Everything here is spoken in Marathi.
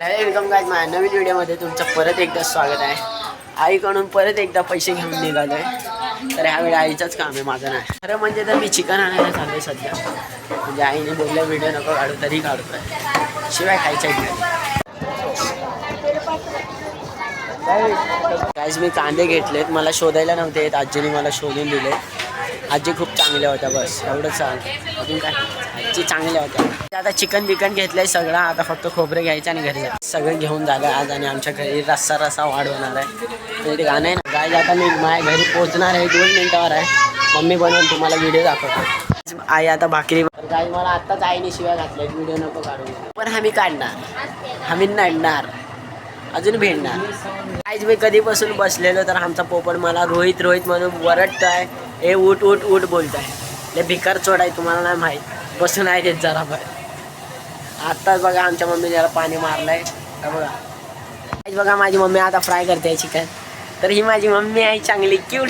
हॅलो वेलकम गाईज माझ्या नवीन व्हिडिओमध्ये तुमचं परत एकदा स्वागत आहे. आईकडून परत एकदा पैसे घेऊन निघालोय. तर ह्यावेळी आईचंच काम आहे माझं नाही. खरं म्हणजे तर मी चिकन आणायला चाललोय सध्या. म्हणजे आईने बोललं व्हिडिओ नको काढू तरी काढतोय शिवाय एक काहीच मी कांदे घेतलेत. मला शोधायला नव्हते येत. आजीने मला शोधून दिले आजी खूप चांगल्या होत्या बस. एवढंच सांग अजून काय? आजी चांगल्या होत्या. आता चिकन बिकन घेतलंय सगळं. आता फक्त खोबरे घ्यायचं आणि घरी जायचं. सगळं घेऊन झालं आज आणि आमच्या घरी रस्सा रस्सा वाढवणार आहे. ते गाणं आहे ना गाय आता मी माझ्या घरी पोहोचणार आहे. दोन मिनिटावर आहे. मम्मी बनवून तुम्हाला व्हिडिओ दाखवतो. आई आता भाकरी गाय मला आत्ताच आईने शिवाय घातल्या व्हिडिओ नको काढून पण आम्ही काढणार. आम्ही आणणार अजून भेटणार आज मी कधीपासून बसलेलो तर आमचा पोपट मला रोहित रोहित म्हणून वरटतोय हे उठ उठ उठ बोलताय. ते भिकार चोड आहे तुम्हाला नाही माहीत. बसून आहे तेच जरा बरं आत्ताच बघा आमच्या मम्मीने जरा पाणी मारलंय. हे बघा. बघा माझी मम्मी आता फ्राय करते चिकन. तर ही माझी मम्मी आहे चांगली क्यूट